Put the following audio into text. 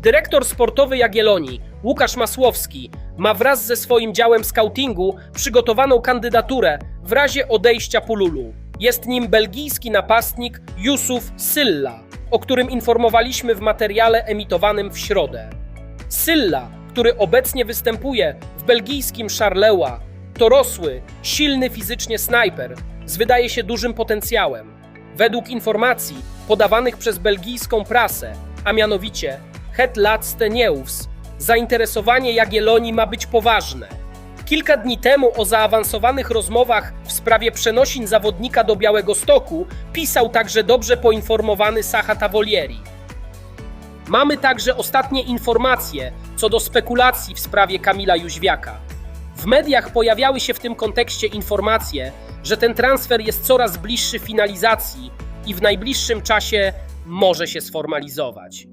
Dyrektor sportowy Jagiellonii, Łukasz Masłowski, ma wraz ze swoim działem scoutingu przygotowaną kandydaturę w razie odejścia Pululu. Jest nim belgijski napastnik Yusuf Sylla, o którym informowaliśmy w materiale emitowanym w środę. Sylla, który obecnie występuje w belgijskim Charleroi, to rosły, silny fizycznie snajper z wydaje się dużym potencjałem. Według informacji podawanych przez belgijską prasę, a mianowicie Het Laatste Nieuws, zainteresowanie Jagiellonii ma być poważne. Kilka dni temu o zaawansowanych rozmowach w sprawie przenosin zawodnika do Białego Stoku pisał także dobrze poinformowany Sacha Tavolieri. Mamy także ostatnie informacje co do spekulacji w sprawie Kamila Jóźwiaka. W mediach pojawiały się w tym kontekście informacje, że ten transfer jest coraz bliższy finalizacji i w najbliższym czasie może się sformalizować.